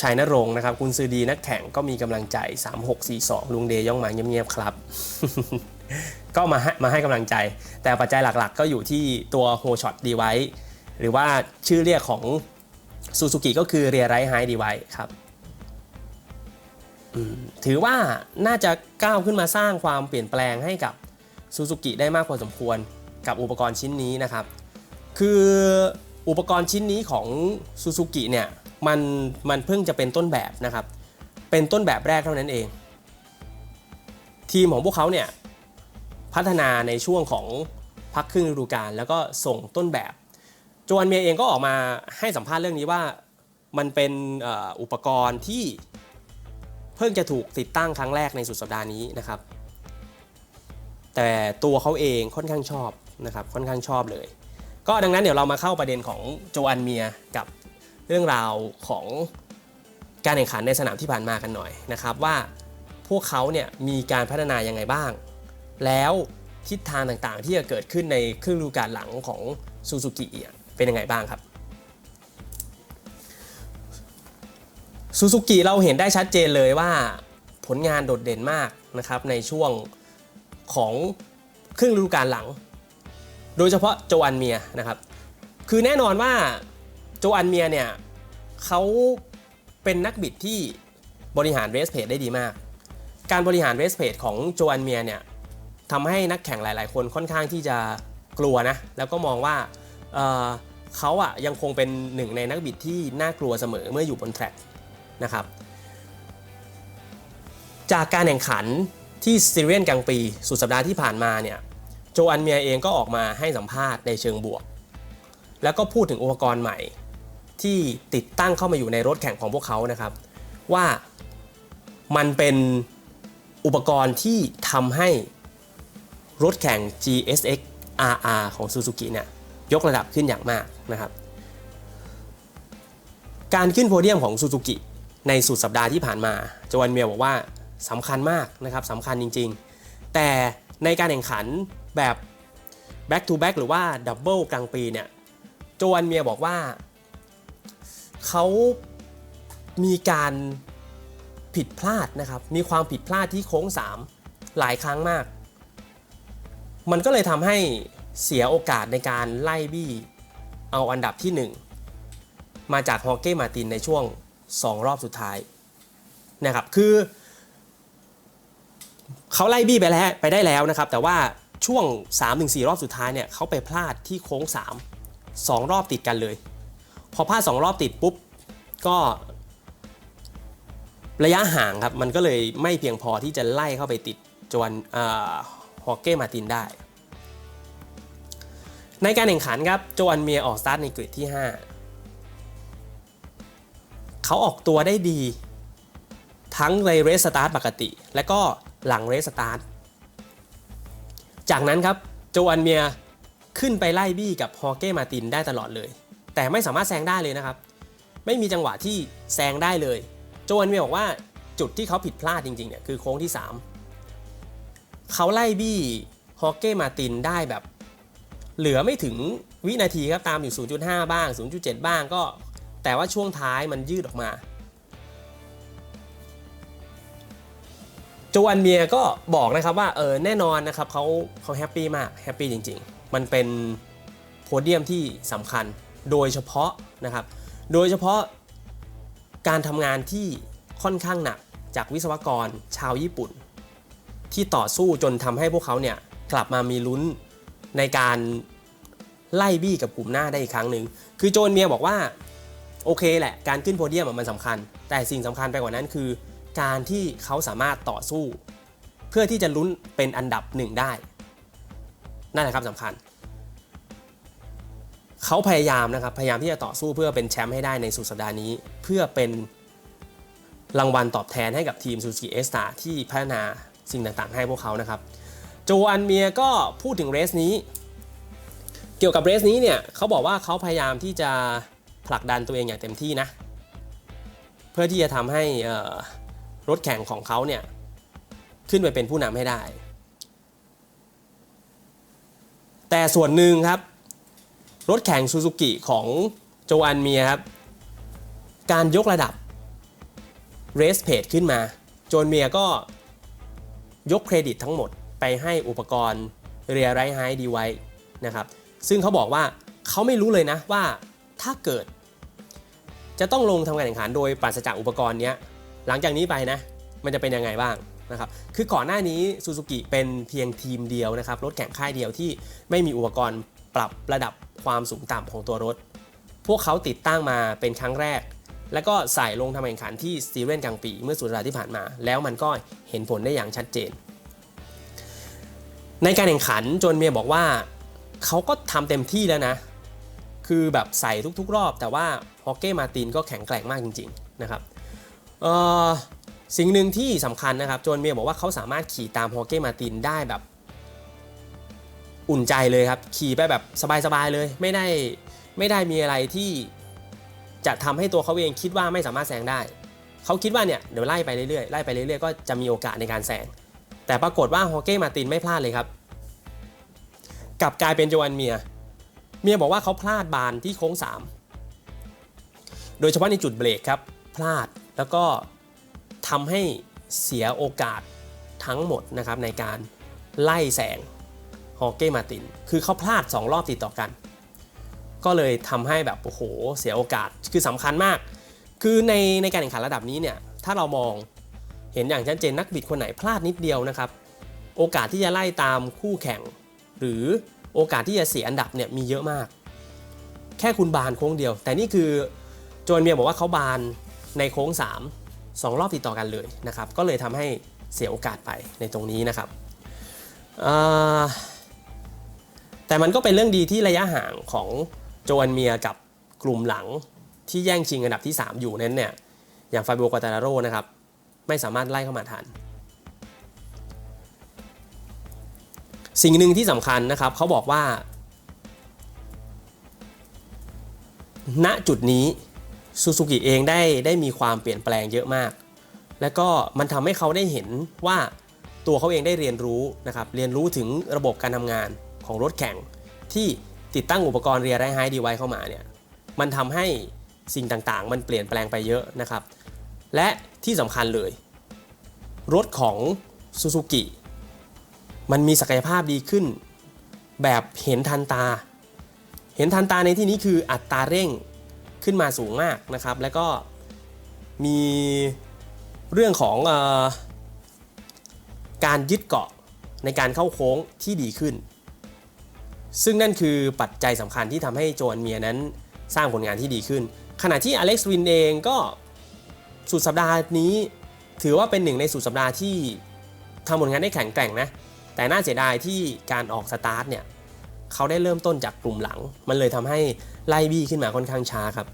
ชัยนรงค์นะครับกุนซือดีนักแข่งก็มีกำลังใจ 3642 ลุงเดย่องมาเงียบๆครับ ก็มาให้มาให้กำลังใจ แต่ปัจจัยหลักๆ ก็อยู่ที่ตัวโฮช็อตดีไว้หรือว่าชื่อเรียกของซูซูกิก็คือเรียไรไฮดีไว้ครับถือว่าน่าจะก้าวขึ้นมาสร้างความเปลี่ยนแปลงให้กับซูซูกิได้มากพอสมควรกับอุปกรณ์ชิ้นนี้นะครับ คือ อุปกรณ์ชิ้นนี้ของซูซูกิเนี่ยมันมันเพิ่งจะเป็นต้นแบบนะครับ เป็นต้นแบบแรกเท่านั้นเอง ทีมของพวกเขาเนี่ยพัฒนาในช่วงของพักครึ่งฤดูกาลแล้วก็ส่งต้นแบบจอันเมียเองก็ออกมาให้สัมภาษณ์เรื่องนี้ว่ามันเป็นอุปกรณ์ที่เพิ่งจะถูกติดตั้งครั้งแรกในสุดสัปดาห์นี้นะครับ แต่ตัวเขาเองค่อนข้างชอบนะครับค่อนข้างชอบเลย ก็ดังนั้นเดี๋ยวเรามาเข้าประเด็นของโจอันเมียกับเรื่องราวของการแข่งขันในสนามที่ผ่านมากันหน่อยนะครับ ว่าพวกเขาเนี่ยมีการพัฒนายังไงบ้าง แล้วทิศทางต่างๆ ที่จะเกิดขึ้นในครึ่งฤดูกาลหลังของซูซูกิเป็นยังไงบ้างครับซูซูกิเราเห็นได้ชัดเจนเลยว่าผลงานโดดเด่นมากนะครับในช่วงของครึ่งฤดูกาลหลัง โดยเฉพาะโจอันเมียนะครับ คือแน่นอนว่าโจอันเมียเนี่ยเขาเป็นนักบิดที่บริหารเรสเพจได้ดีมาก การบริหารเรสเพจของโจอันเมียเนี่ยทำให้นักแข่งหลาย ๆ คนค่อนข้างที่จะกลัวนะ แล้วก็มองว่าเเขาอะยังคงเป็นหนึ่งในนักบิดที่น่ากลัวเสมอเมื่ออยู่บนแทร็กนะครับ จากการแข่งขันที่ซีเรียนกลางปี สุดสัปดาห์ที่ผ่านมาเนี่ย โจอันเมียเองก็ออกมาให้สัมภาษณ์ในเชิงบวก แล้วก็พูดถึงอุปกรณ์ใหม่ ที่ติดตั้งเข้ามาอยู่ในรถแข่งของพวกเขานะครับ ว่ามันเป็นอุปกรณ์ที่ทำให้รถแข่ง GSX RR ของ Suzuki เนี่ยยกระดับขึ้นอย่างมากนะครับ การขึ้นโพเดียมของ Suzuki ในสุดสัปดาห์ที่ผ่านมาโจวันเมียบอกว่าสำคัญมากนะครับสำคัญจริง ๆ แต่ในการแข่งขัน แบบ back to back หรือว่า double กลางปีเนี่ยโจวันเมียบอกว่าเขามีการผิดพลาดนะครับ มีความผิดพลาดที่โค้ง 3 หลายครั้งมาก มันก็เลยทำให้เสียโอกาสในการไล่บี้เอาอันดับที่ 1 มาจากฮอเก้มาตินในช่วง 2 รอบสุดท้ายนะครับ คือ เขาไล่บี้ไปแล้วไปได้แล้วนะครับ แต่ว่า ช่วง 3-4 รอบสุดท้ายเนี่ยเขาไปพลาดที่โค้ง 3 2 รอบติดกันเลย พอพลาด 2 รอบติดปุ๊บ ก็ ระยะห่างครับ มันก็เลยไม่เพียงพอที่จะไล่เข้าไปติดจวนฮอกเก้มาตินได้ ในการแข่งขันครับโจอันเมียออกสตาร์ทในกริดที่ 5 เขาออกตัวได้ดี ทั้งในเรสสตาร์ทปกติ และก็หลังเรสสตาร์ท จากนั้นครับโจอันเมียขึ้นไปไล่บี้กับฮอเก้มาตินได้ตลอดเลย แต่ไม่สามารถแซงได้เลยนะครับ ไม่มีจังหวะที่แซงได้เลย โจอันเมียบอกว่าจุดที่เขาผิดพลาดจริงๆเนี่ยคือโค้งที่ 3 เขาไล่บี้ฮอเก้มาตินได้แบบ เหลือไม่ถึงวินาทีครับตามอยู่ 0.5 บ้าง 0.7 บ้างก็ แต่ว่าช่วงท้ายมันยืดออกมา โจอันเมียก็บอกนะครับว่าเออแน่นอนนะครับเขาเขาแฮปปี้มากแฮปปี้จริง ๆ มันเป็นโพเดียมที่สำคัญโดยเฉพาะนะครับ โดยเฉพาะการทำงานที่ค่อนข้างหนักจากวิศวกรชาวญี่ปุ่น ที่ต่อสู้จนทำให้พวกเขาเนี่ยกลับมามีลุ้นในการไล่บี้กับกลุ่มหน้าได้อีกครั้งหนึ่งคือโจนเมียบอกว่าโอเคแหละการขึ้นโพเดียมมันสำคัญ แต่สิ่งสำคัญไปกว่านั้นคือ การที่เขาสามารถต่อสู้ เพื่อที่จะลุ้นเป็นอันดับหนึ่งได้ นั่นแหละครับสำคัญ เขาพยายามนะครับพยายามที่จะต่อสู้เพื่อเป็นแชมป์ให้ได้ในสุดสัปดาห์นี้ เพื่อเป็นรางวัลตอบแทนให้กับทีมซูซูกิเอสตาที่พัฒนาสิ่งต่างๆ ให้พวกเขานะครับโจอันเมียก็พูดถึงเรสนี้ เกี่ยวกับเรสนี้เนี่ยเขาบอกว่าเขาพยายามที่จะผลักดันตัวเองอย่างเต็มที่นะ เพื่อที่จะทำให้อ่อ รถแข่งของเขาเนี่ยขึ้นไปเป็นผู้นำให้ได้ แต่ส่วนหนึ่งครับ รถแข่งซูซูกิของโจอันเมียครับ การยกระดับเรสเพจขึ้นมา โจนเมียก็ยกเครดิตทั้งหมดไปให้อุปกรณ์เรียไรไฮดีไว้นะครับ ซึ่งเขาบอกว่าเขาไม่รู้เลยนะว่าถ้าเกิด จะต้องลงทำการแข่งขันโดยปราศจากอุปกรณ์เนี้ย หลังจากนี้ไปนะมันจะเป็นยังไงบ้างนะครับคือก่อนหน้านี้ซูซูกิเป็นเพียงทีมเดียวนะครับรถแข่งค่ายเดียวที่ไม่มีอุปกรณ์ปรับระดับความสูงต่ำของตัวรถ พวกเขาติดตั้งมาเป็นครั้งแรก แล้วก็ใส่ลงทำแข่งขันที่สตีเวนกลางปีเมื่อสุดสัปดาห์ที่ผ่านมา แล้วมันก็เห็นผลได้อย่างชัดเจน ในการแข่งขันจนเมียบอกว่าเขาก็ทำเต็มที่แล้วนะ คือแบบใส่ทุกๆ รอบ แต่ว่าฮอกเก้มาตินก็แข็งแกร่งมากจริง ๆ นะครับ สิ่งหนึ่งที่สำคัญนะครับโจนเมียบอกว่าเขาสามารถขี่ตามฮอกเก้มาตินได้แบบ อุ่นใจเลยครับ ขี่ไปแบบสบายๆเลย ไม่ได้ไม่ได้มีอะไรที่จะทำให้ตัวเขาเองคิดว่าไม่สามารถแซงได้ เขาคิดว่าเนี่ยเดี๋ยวไล่ไปเรื่อยๆไล่ไปเรื่อยๆก็จะมีโอกาสในการแซงแต่ปรากฏว่าฮอกเก้มาตินไม่พลาดเลยครับกลับกลายเป็นโจอันเมีย เมียบอกว่าเขาพลาดบานที่โค้ง 3 โดยเฉพาะในจุดเบรกครับ พลาด แล้วก็ทำให้เสียโอกาสทั้งหมดนะครับในการไล่แสงฮอเก้มาติน คือเขาพลาด 2 รอบติดต่อกัน ก็เลยทำให้แบบ โอ้โห เสียโอกาส คือสำคัญมาก คือในในการแข่งขันระดับนี้เนี่ย ถ้าเรามองเห็นอย่างชัดเจนนักบิดคนไหนพลาดนิดเดียวนะครับ โอกาสที่จะไล่ตามคู่แข่ง หรือโอกาสที่จะเสียอันดับเนี่ยมีเยอะมาก แค่คุณบานโค้งเดียว แต่นี่คือโจนเมียบอกว่าเขาบาน ในโค้ง 3 2 รอบติดต่อกันเลยนะครับ ก็เลยทำให้เสียโอกาสไปในตรงนี้นะครับแต่มันก็เป็นเรื่องดีที่ระยะห่างของโจนเมียกับกลุ่มหลังที่แย่งชิงอันดับที่ 3 อยู่นั้นเนี่ยอย่างฟาบิโอกาตาโรนะครับ ไม่สามารถไล่เข้ามาทัน สิ่งหนึ่งที่สำคัญนะครับเขาบอกว่า ณจุดนี้ ซูซูกิเองได้ได้มีความเปลี่ยนแปลงเยอะมาก และก็มันทำให้เขาได้เห็นว่าตัวเขาเองได้เรียนรู้นะครับเรียนรู้ถึงระบบการทำงานของรถแข่ง ที่ติดตั้งอุปกรณ์เรียร์ไรไฮดีไวเข้ามาเนี่ยมันทำให้สิ่งต่างๆ มันเปลี่ยนแปลงไปเยอะนะครับ และที่สำคัญเลย รถของซูซูกิมันมีศักยภาพดีขึ้น แบบเห็นทันตา เห็นทันตาในที่นี้คืออัตราเร่ง ขึ้นมาสูงมากนะครับ แล้วก็มีเรื่องของอการยึดเกาะในการเข้าโค้งที่ดีขึ้น ซึ่งนั่นคือปัจจัยสำคัญที่ทำให้โจอันเมียนั้นสร้างผลงานที่ดีขึ้น ขณะที่อเล็กซ์วินเองก็สุดสัปดาห์นี้ ถือว่าเป็นหนึ่งในสุดสัปดาห์ที่ทำผลงานได้แข็งแกร่งนะ แต่น่าเสียดายที่การออกสตาร์ทเนี่ยเขาได้เริ่มต้นจากกลุ่มหลัง มันเลยทำให้ไล่บี้ขึ้นมาค่อนข้างช้าครับ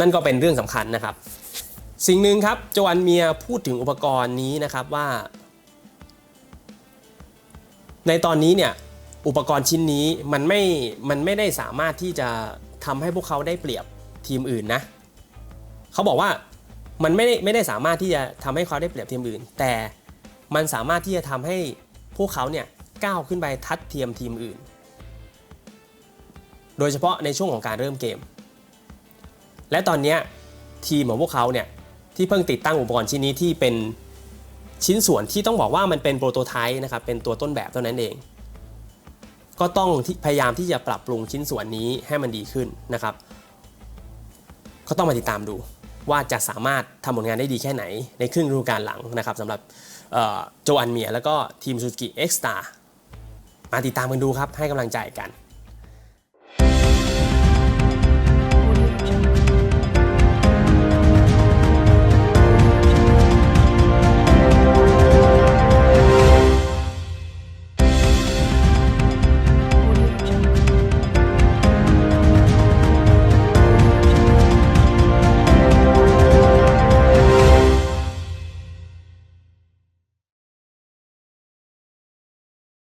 นั่นก็เป็นเรื่องสำคัญนะครับ สิ่งหนึ่งครับโจอันเมียพูดถึงอุปกรณ์นี้นะครับว่า ในตอนนี้เนี่ยอุปกรณ์ชิ้นนี้มันไม่มันไม่ได้สามารถที่จะทำให้พวกเขาได้เปรียบทีมอื่นนะเขาบอกว่ามันไม่ได้ไม่ได้สามารถที่จะทำให้เขาได้เปรียบทีมอื่น แต่มันสามารถที่จะทำให้พวกเขาเนี่ยก้าวขึ้นไปทัดเทียมทีมอื่น โดยเฉพาะในช่วงของการเริ่มเกม และตอนนี้ทีมของพวกเขาเนี่ยที่เพิ่งติดตั้งอุปกรณ์ชิ้นนี้ที่เป็นชิ้นส่วนที่ต้องบอกว่ามันเป็นโปรโตไทป์นะครับเป็นตัวต้นแบบเท่านั้นเอง ก็ต้องพยายามที่จะปรับปรุงชิ้นส่วนนี้ให้มันดีขึ้นนะครับ ก็ต้องมาติดตามดูว่าจะสามารถทำผลงานได้ดีแค่ไหนในครึ่งฤดูกาลหลังนะครับสำหรับโจอันเมีย แล้วก็ทีมซูซูกิเอ็กซ์ตามาติดตามกันดูครับให้กำลังใจกัน